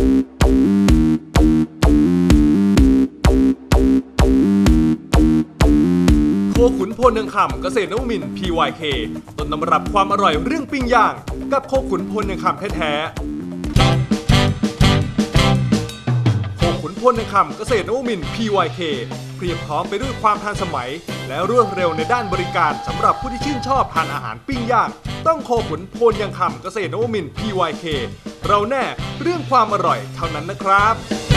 โคขุนพลนังคำเกษตรนวมิน PYK ต้นตำรับความอร่อยเรื่องปิ้งย่าง กับโคขุนพลนังคำแท้ๆ โคขุนพลนังคำเกษตรนวมิน PYK เพียบพร้อมไปด้วยความทันสมัย และรวดเร็วในด้านบริการสำหรับผู้ที่ชื่นชอบทานอาหารปิ้งย่าง ต้องโคขุนพลยังคำเกษตรนวมินทร์ PYK เราแน่เรื่องความอร่อยเท่านั้นนะครับ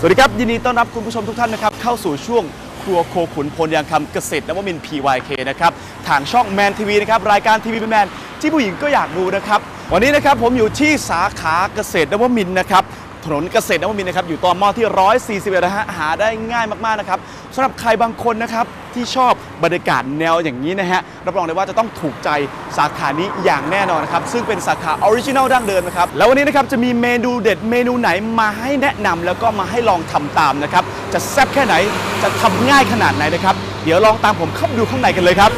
สวัสดีครับ ยินดีต้อนรับคุณผู้ชมทุกท่านนะครับ เข้าสู่ช่วงครัวโคขุนพลยางคำเกษตรนวมิน PYK นะครับ ทางช่องแมนทีวีนะครับ รายการทีวีแมนที่ผู้หญิงก็อยากดูนะครับ วันนี้นะครับผมอยู่ที่สาขาเกษตรนวมินนะครับ ถนนเกษตรนวมินนะครับอยู่ตอนมอที่ 141นะฮะหาได้ง่ายมากๆนะครับสำหรับใครบางคนนะครับที่ชอบบรรยากาศแนวอย่างนี้นะฮะรับรองได้ว่าจะต้องถูกใจสาขานี้อย่างแน่นอนนะครับซึ่งเป็นสาขาออริจินัลดั้งเดิมนะครับแล้ววันนี้นะครับจะมีเมนูเด็ดเมนูไหนมาให้แนะนำแล้วก็มาให้ลองทำตามนะครับจะแซ่บแค่ไหนจะทำง่ายขนาดไหนนะครับเดี๋ยวลองตามผมเข้าดูข้างในกันเลยครับ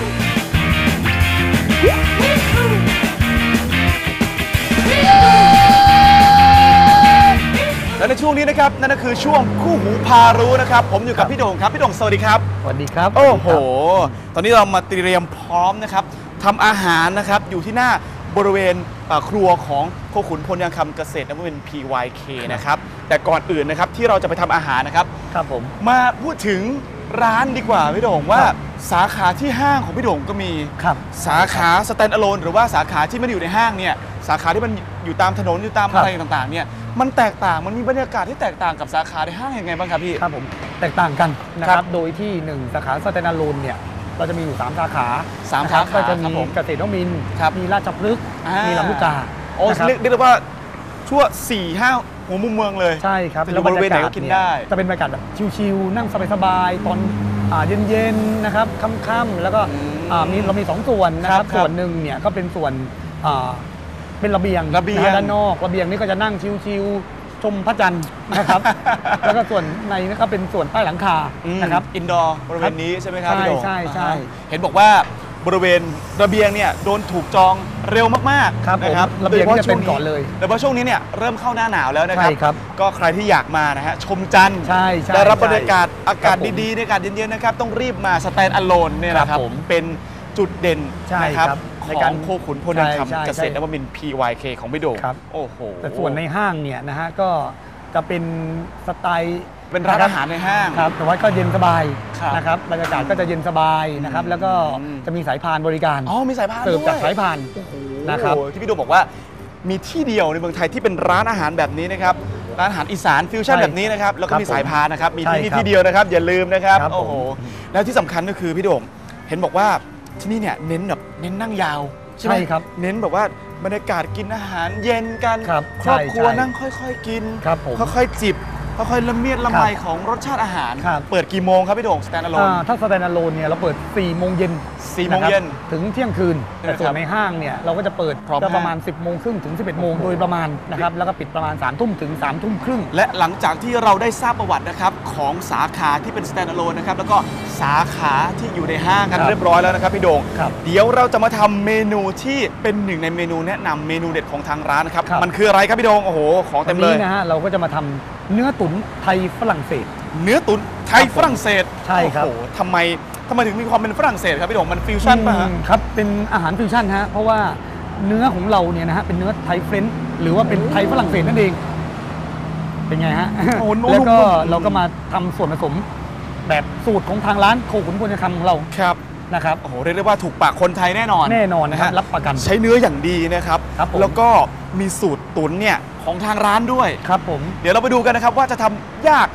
และในช่วงนี้นะครับนั่นก็คือช่วงคู่หูพารู้นะครับ ผมอยู่กับพี่โด่งครับพี่โด่งสวัสดีครับ สวัสดีครับ โอ้โห ตอนนี้เรามาเตรียมพร้อมนะครับทำอาหารนะครับอยู่ที่หน้าบริเวณเอ่อครัวของโคขุนพลยังคำเกษตรนวมินทร์ PYK นะครับแต่ก่อนอื่นนะครับที่เราจะไปทำอาหารนะครับครับผมมาพูดถึง ร้านดีกว่าพี่โด่งว่าครับสาขาที่ห้างของพี่โด่งก็มีครับ สาขาสแตนด์อะโลนหรือว่าสาขาที่ไม่ได้อยู่ในห้างเนี่ยสาขาที่มันอยู่ตามถนนอยู่ตามครับอะไรต่างๆเนี่ยมันแตกต่างมันมีบรรยากาศที่แตกต่างกับสาขาในห้างยังไงบ้างครับพี่ครับผมแตกต่างกันนะคครัรับบโดยที่หนึ่งสาขาสแตนดาร์โลนเนี่ยเราจะมีอยู่ 3 สาขาสามนะครับสาขาก็จะครับมีผมเกษตรนวมินทร์ครับมีราชพฤกษ์อ่ามีมีลำลูกกาโอ้นะครับเรียกเรียกได้ว่าชั่ว4ี่ห้า หัวมุมเมืองเลยใช่ครับจะอยู่บริเวณไหนก็กินได้ จะเป็นบรรยากาศแบบชิลๆนั่งสบายๆตอนอ่าเย็นๆนะครับค่ำๆแล้วก็อืมอ่ามีเรามีสองส่วนนะคครัรับบครับ ส่วนหนึ่งเนี่ยก็เป็นส่วนอ่าเป็นระเบียงระเบียงนฮด้านนอกระเบียงนี่ก็จะนั่งชิลๆชมพระจันทร์นะครับ แล้วก็ส่วนในนี่ก็เป็นส่วนใต้หลังคานะครับอินดอร์บริเวณนี้ใช่ไหมครับใช่พี่โด่งใช่ใช่อ่าฮะเห็นบอกว่าบริเวณระเบียงเนี่ยโดนถูกจอง เร็วมากๆครับผมนะครับระเบียงโดฉพานี่จะเป็นก่อนเลยโดยเฉพาะช่วงนี้เนี่ยเริ่มเข้าหน้าหนาวแล้วนะครับใช่ครับก็ใครที่อยากมานะฮะชมจันทร์ใช่ใช่ได้รับใช่บรรยากาศอากาศครับผมดีๆในอากาศเย็นๆนะครับต้องรีบมาสแตนด์อะโลนเนี่ยนะคครัรับบผมเป็นจุดเด่นใช่นะครับครับขในอการงโคขุนพลนันใช่ใช่คำเกษตรนวมินทร์ PYK ของพี่โด่งครับ โอ้โห แต่ส่วนในห้างเนี่ยนะฮะก็จะเป็นสไตล์ เป็นร้านอาหารในห้าง ครับแต่ว่าก็เย็นสบายครับนะครับบรรยากาศก็จะเย็นสบายนะครับ แล้วก็อืม จะมีสายพานบริการอ๋อมีสายพานเสิร์ฟจากด้วยสายพานนะครับโอ้โหที่พี่โดมบอกว่ามีที่เดียวในเมืองไทยที่เป็นร้านอาหารแบบนี้นะครับร้านอาหารอีสานฟิวชั่นใช่แบบนี้นะครับแล้วก็ครับมีสายพานนะครับมีใช่ที่นี่ครับที่เดียวนะครับ อย่าลืมนะครับครับผม โอ้โหแล้วที่สำคัญก็คือพี่โด่งเห็นบอกว่าที่นี่เนี่ยเน้นแบบเน้นนั่งยาวใช่ไหม ใช่ครับ เน้นแบบว่าบรรยากาศกินอาหารเย็นกันครับครอบครัวใช่ใช่นั่งค่อย ๆ กินครับผม ค่อยๆจิบ ค่อยๆละเมียดละไมครับของรสชาติอาหาร ครับ เปิดกี่โมงครับพี่โด่งสแตนด์อะโลน อ่าถ้าสแตนดาร์โลนเนี่ยเราเปิด4โมงเย็นสี่โมงเย็นนะครับถึงเที่ยงคืน ใช่ไหมแต่ส่วครันบในห้างเนี่ยเราก็จะเปิดพร้อมก็ประมาณห้าง10โมงครึ่งถึง 11โมงโดยประมาณนะครับแล้วก็ปิดประมาณ3ทุ่มถึง3ทุ่มครึ่ง และหลังจากที่เราได้ทราบประวัตินะครับของสาขาที่เป็น standalone นะครับแล้วก็สาขาที่อยู่ในห้างกันครับเรียบร้อยแล้วนะครับพี่โดง ครับเดี๋ยวเราจะมาทำเมนูที่เป็นหนึ่งในเมนูแนะนำเมนูเด็ดของทางร้านนะครับ ครับ มันคืออะไรครับพี่โดง โอ้โห ของเต็วัมนเลนี้ยนะฮะเราก็จะมาทำ เนื้อตุ๋นไทยฝรั่งเศส เนื้อตุ๋นไทยครับผมฝรั่งเศสใช่ครับ โอ้โหทำไมทำไมถึงมีความเป็นฝรั่งเศสครับพี่โดงมันฟิวชั่นป่ะฮะอืมครับ เป็นอาหารฟิวชั่นฮะ เพราะว่าเนื้อของเราเนี่ยนะฮะ เป็นเนื้อไทยเฟรนช์หรือว่าเป็นไทยฝรั่งเศสนั่นเอง เป็นไงฮะ โอ้โหนุ่มๆ แล้วก็เราก็มาทำส่วนผสมแบบสูตรของทางร้านโคขุนพลคำของเรา ครับ นะครับ โอ้โหเรียกได้ว่าถูกปากคนไทยแน่นอนแน่นอนนะนะครัฮะบรับประกัน ใช้เนื้ออย่างดีนะครับ ครับผมแล้วก็มีสูตรตุ๋นเนี่ยของทางร้านด้วย ครับผม เดี๋ยวเราไปดูกันนะครับว่าจะทำยาก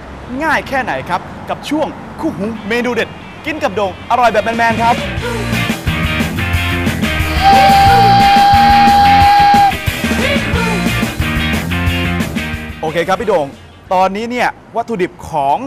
ง่ายแค่ไหนครับ กับช่วงคู่หูเมนูเด็ด กินกับโดงอร่อยแบบแมนๆครับ โอเคครับพี่โดง ตอนนี้เนี่ยวัตถุดิบของ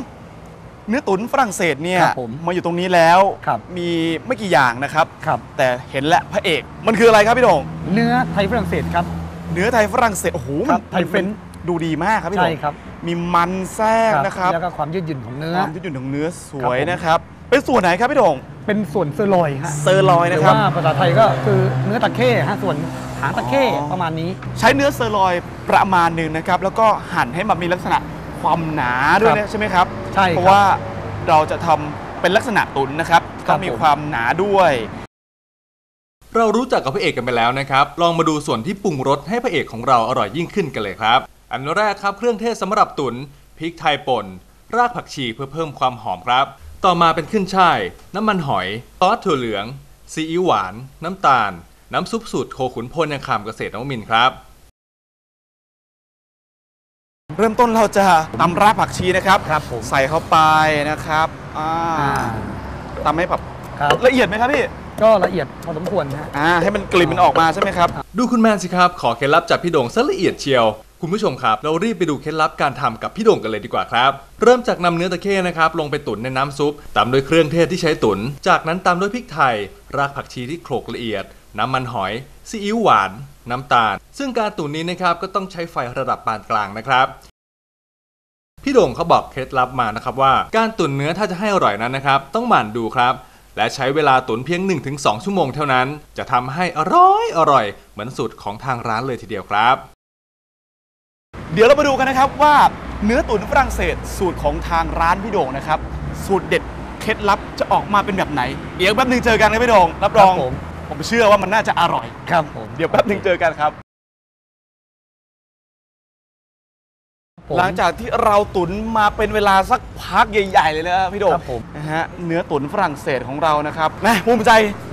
เนื้อตุ๋นฝรั่งเศสเนี่ยครับผมมาอยู่ตรงนี้แล้ว ครับ มีไม่กี่อย่างนะครับ ครับ แต่เห็นแล้วพระเอกมันคืออะไรครับพี่โดง เนื้อไทยฝรั่งเศสครับ เนื้อไทยฝรั่งเศสโอ้โหครัมับไทยเฟรนช์ดูดีมากครับพี่โดใช่งครับมีมันแทรกนะครับแล้วก็ความยืดหยุ่นของเนื้อ ความยืดหยุ่นของเนื้อสครับวยผม นะครับ เป็นส่วนไหนครับพี่โดงเป็นส่วนเซอร์ลอยฮะเซอร์ลอยหนะรือครับ ว่าภาษาไทยก็คือเนื้อตะเข้ฮะส่วนหางตะเข้อ๋อ ประมาณนี้ ใช้เนื้อเซอร์ลอยประมาณหนึ่งนะครับ แล้วก็หั่นให้มันมีลักษณะความหนาด้วยครันะบใช่ไหมครับ ใช่ครับเพราะว่าเราจะทำเป็นลักษณะตุ๋นนะครับ ครัต้บองมีผม ความหนาด้วย เรารู้จักกับพระเอกกันไปแล้วนะครับ ลองมาดูส่วนที่ปรุงรสให้พระเอกของเราอร่อยยิ่งขึ้นกันเลยครับ อันแรกครับเครื่องเทศสำหรับตุนพริกไทยป่น รากผักชีเพื่อเพิ่มความหอมครับ ต่อมาเป็นขึ้นช่าย น้ำมันหอย ซอสถั่วเหลือง ซีอิ๊วหวาน น้ำตาล น้ำซุปสูตรโคขุนพลยังคำเกษตรนวมินทร์ครับเริ่มต้นเราจะตำรากผักชีนะครับครับผมใส่เข้าไปนะครับอ่าอ่าตำให้แบบครับละเอียดไหมครับพี่ ก็ละเอียดพอสมควรฮะ อ่าให้มันกลิ่นมันออกมาใช่ไหมครับ ดูคุณแมนสิครับ ขอเคล็ดลับจากพี่โด่งซะละเอียดเชียว คุณผู้ชมครับ เรารีบไปดูเคล็ดลับการทำกับพี่โด่งกันเลยดีกว่าครับ เริ่มจากนำเนื้อตะเข้นะครับ ลงไปตุ๋นในน้ำซุป ตามด้วยเครื่องเทศที่ใช้ตุ๋น จากนั้นตามด้วยพริกไทย รากผักชีที่โขลกละเอียด น้ำมันหอย ซีอิ๊วหวาน น้ำตาล ซึ่งการตุ๋นนี้นะครับก็ต้องใช้ไฟระดับปานกลางนะครับ พี่โด่งเขาบอกเคล็ดลับมานะครับว่า การตุ๋นเนื้อถ้าจะให้อร่อยนั้นนะครับ ต้องหมั่นดูครับ และใช้เวลาตุ๋นเพียง 1-2 ชั่วโมงเท่านั้น จะทำให้อร่อยอร่อย เหมือนสูตรของทางร้านเลยทีเดียวครับ เดี๋ยวเรามาดูกันนะครับว่าเนื้อตุ๋นฝรั่งเศสสูตรของทางร้านพี่โด่งนะครับ สูตรเด็ดเคล็ดลับจะออกมาเป็นแบบไหน เดี๋ยวแป๊บหนึงเจอกันครับพี่โด่งรับรอง ครับผม ผมเชื่อว่ามันน่าจะอร่อย ครับผม เดี๋ยวแป๊บหนึงเจอกันครับ ผม หลังจากที่เราตุ๋นมาเป็นเวลาสักพักใหญ่ ๆ เลยนะครับพี่โด่งครับผมนะฮะเนื้อตุ๋นฝรั่งเศสของเรานะครับแม่ภูมิใจ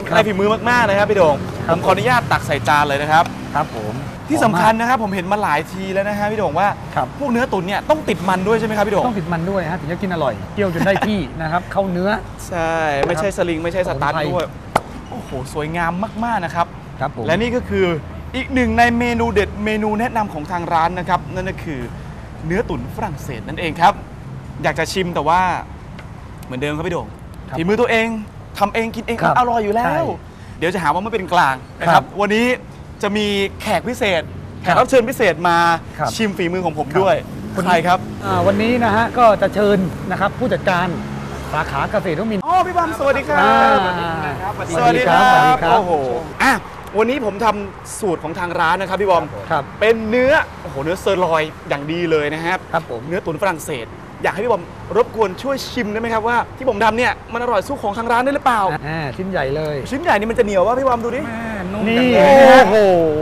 ครับในฝีมือมากๆเลยครับพี่โด่งครัผบมขออนุญาตตักใส่จานเลยนะครับ ครับผมที่สำคัญนะครับผมเห็นมาหลายทีแล้วนะฮะพี่โด่งว่า ครับพวกเนื้อตุ๋นเนี่ยต้องติดมันด้วยใช่ไหมครับพี่โด่งต้องติดมันด้วยฮะถึงจะกินอร่อยเคี่ยวจนได้ที่ นะครับเข้าเนื้อ ใช่ไม่ใช่สลิงไม่ใช่สตาร์ทสมุนไพรด้วยโอ้โหสวยงามมากๆนะครับ ครับผมและนี่ก็คืออีกหนึ่งในเมนูเด็ดเมนูแนะนำของทางร้านนะครับ นั่นก็คือ เนื้อตุ๋นฝรั่งเศสนั่นเองครับ อยากจะชิมแต่ว่าเหมือนเดิมครับพี่โด่งครับฝีมือตัวเองทำเองกินเองครับอร่อยอยู่แล้ใช่ว เดี๋ยวจะหาว่าไม่เป็นกลางนะคครัรับบวันนี้จะมีแขกพิเศษแขครักบรับเชิญพิเศษมาครับ ชิมฝีมือของผมครับด้วยคนนี้ใครครับอ่าวันนี้นะฮะก็จะเชิญนะครับผู้จัดการสาขาเกษตรนวมินทร์ อ๋อพี่บอมสวัสดีครัอ่าบสวัสดีครับสวัสดีครับ โอ้โหอะ วันนี้ผมทำสูตรของทางร้านนะครับพี่บอม ครับเป็นเนื้อโอ้โหเนื้อเซอร์ลอยอย่างดีเลยนะครับ ครับผม เนื้อตุ๋นฝรั่งเศส อยากให้พี่บอมรบกวนช่วยชิมได้ไหมครับว่าที่ผมทำเนี่ยมันอร่อยสู้ของทางร้านได้หรือเปล่า อ่าชิ้นใหญ่เลยชิ้นใหญ่นี่มันจะเหนียววะพี่บอมดูดิ แม่นุ่มนี่จังโอ้เลยโห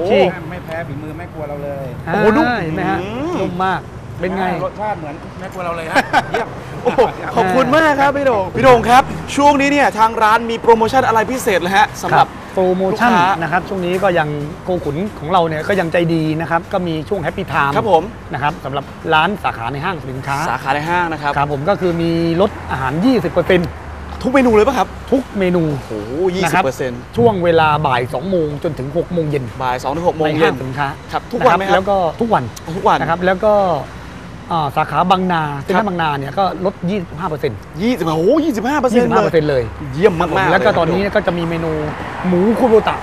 ฉีก ไม่แพ้ฝีมือแม่ครัวเราเลยโอ้โหนุ่มอ่าเห็นไหมฮะอืม นุ่มมาก เป็นไง รสชาติเหมือนแม่ครัวเราเลยฮะเยี่ยม โอ้โหขอบคุณมากครับพี่โด่งพี่โด่งครับ ช่วงนี้เนี่ยทางร้านมีโปรโมชั่นอะไรพิเศษเลยฮะสำหรับ โปรโมชั่นลูกค้า นะครับช่วงนี้ก็ยังโกขุนของเราเนี่ยก็ยังใจดีนะครับก็มีช่วงแฮปปี้ไทม์ครับผมนะครับสำหรับร้านสาขาในห้างสินค้าสาขาในห้างนะครับ ครับผมก็คือมีลดอาหาร 20%ทุกเมนูเลยป่ะครับทุกเมนู โอ้โหยี่นะสิครับบเปอร์เซ็นต์ช่วงเวลาบ่าย 2 โมงจนถึง 6 โมงเย็นบ่ายสองถึงหกโมงในเย็ห้านงสินค้าครับทุกวันไหมครับแล้วก็ทุกวันทุกวันนะครับแล้วก็อ่าสาขาบางนาเซ็นทรัลบางนาเนี่ยก็ลด 25%ยี่สิบโอ้โหยี่สิบห้าเปอร์เซ็นต์เลย25%เลย เยี่ยมมากๆแล้วก็เยตอนนี้ก็จะมีเมนู หมูคุโรตะ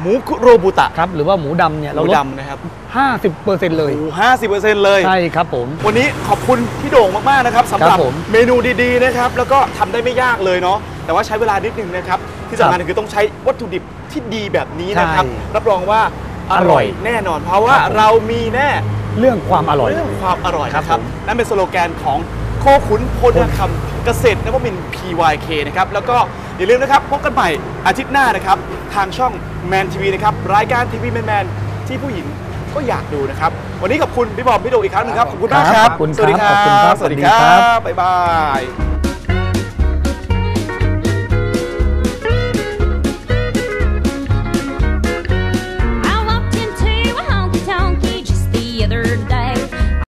หมูคุโรบุตะครับหรือว่าหมูดำเนี่ยหเรามูลดดำนะครับ50%เลย โอ้ห้าสิบเปอร์เซ็นต์เลย ใช่ครับผม วันนี้ขอบคุณพี่โด่งมาก ๆ นะครับสำหรับครับผมเมนูดีๆนะครับ แล้วก็ทำได้ไม่ยากเลยเนาะแต่ว่าใช้เวลานิดนึงนะครับ ที่สำคัญคือต้องใช้วัตถุดิบที่ดีแบบนี้นะครับ ใช่รับรองว่าออร่ร่ออยยแน่นอน เพราะว่าครับผม เรามีแน่เรื่องความอร่อย เรื่องความอร่อยครับนะครับผมนั่นเป็นสโลแกนของโคขุนพลคำเกษตรนวมินทร์ PYK นะครับแล้วก็ อย่าลืมนะครับพบกันใหม่อาทิตย์หน้านะครับ ทางช่องแมนทีวีนะครับรายการทีวีแมนๆที่ผู้หญิงก็อยากดูนะครับ วันนี้ขอบคุณพี่บอมพี่โดงอีกครั้งหนึงครับขอบคุณมากคครัรับบขอบคุณสวัสดีคครัรับบขอบคุณครับสวัสดีสวัสดีคครัรับบบ๊ายบาย